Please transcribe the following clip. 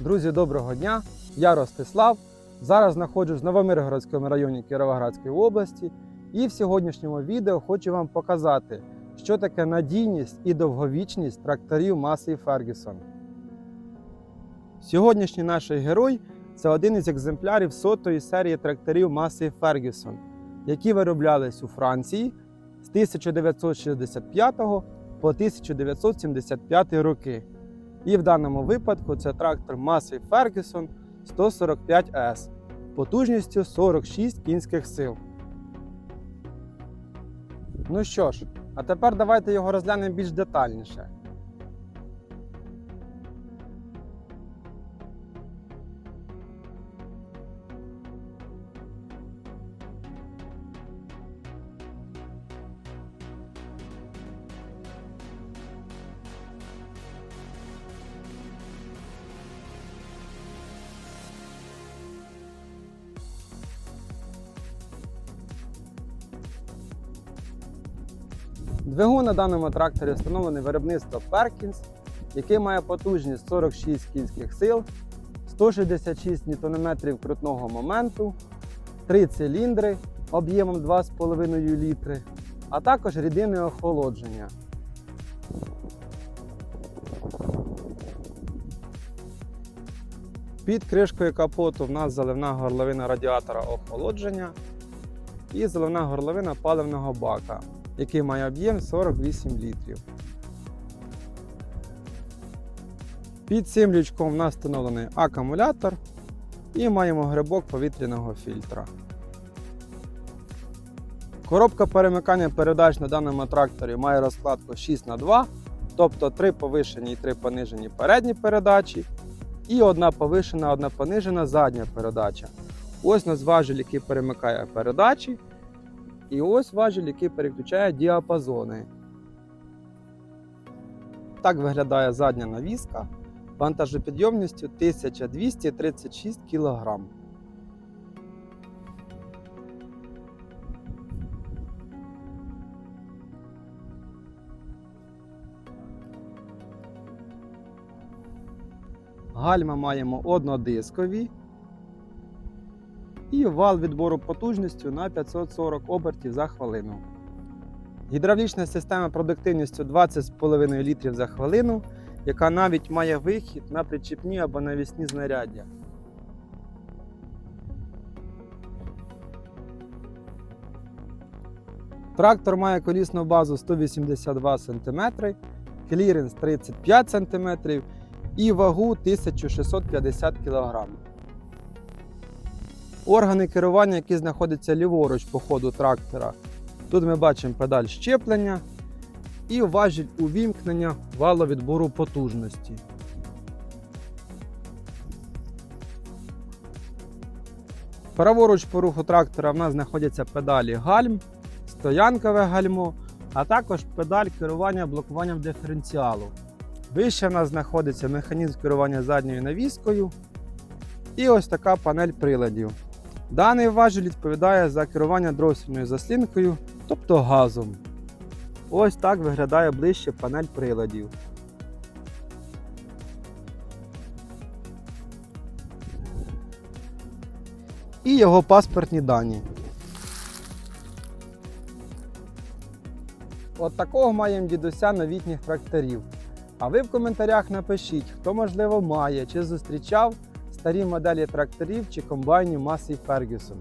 Друзі, доброго дня! Я Ростислав. Зараз знаходжусь в Новомиргородському районі Кіровоградської області. І в сьогоднішньому відео хочу вам показати, що таке надійність і довговічність тракторів Маси Фергюсон. Сьогоднішній наш герой це один із екземплярів сотої серії тракторів Маси Фергюсон, які вироблялись у Франції з 1965 по 1975 роки. І в даному випадку це трактор маси Ferguson 145S потужністю 46 кінських сил. Ну що ж, а тепер давайте його розглянемо більш детальніше. Двигун на даному тракторі встановлений виробництво Perkins, який має потужність 46 кінських сил, 166 Нм крутного моменту, 3 циліндри об'ємом 2,5 літри, а також рідинне охолодження. Під кришкою капоту в нас заливна горловина радіатора охолодження і заливна горловина паливного бака який має об'єм 48 літрів. Під цим лючком в нас встановлений акумулятор і маємо грибок повітряного фільтра. Коробка перемикання передач на даному тракторі має розкладку 6х2, тобто 3 повишені і 3 понижені передні передачі, і одна повишена, одна понижена задня передача. Ось у нас важіль, який перемикає передачі. І ось важіль, який переключає діапазони. Так виглядає задня навіска вантажопідйомністю 1236 кг. Гальма маємо однодискові і вал відбору потужністю на 540 обертів за хвилину. Гідравлічна система продуктивністю 20,5 літрів за хвилину, яка навіть має вихід на причіпні або навісні знаряддя. Трактор має колісну базу 182 см, кліренс 35 см і вагу 1650 кг. Органи керування, які знаходяться ліворуч по ходу трактора. Тут ми бачимо педаль щеплення і важіль увімкнення валовідбору потужності. Праворуч по руху трактора в нас знаходяться педалі гальм, стоянкове гальмо, а також педаль керування блокуванням диференціалу. Вище в нас знаходиться механізм керування задньою навіскою і ось така панель приладів. Даний важіль відповідає за керування дроссельною заслінкою, тобто газом. Ось так виглядає ближче панель приладів. І його паспортні дані. От такого маємо дідуся новітніх тракторів. А ви в коментарях напишіть, хто можливо має чи зустрічав старі моделі тракторів чи комбайнів Масі Ferguson.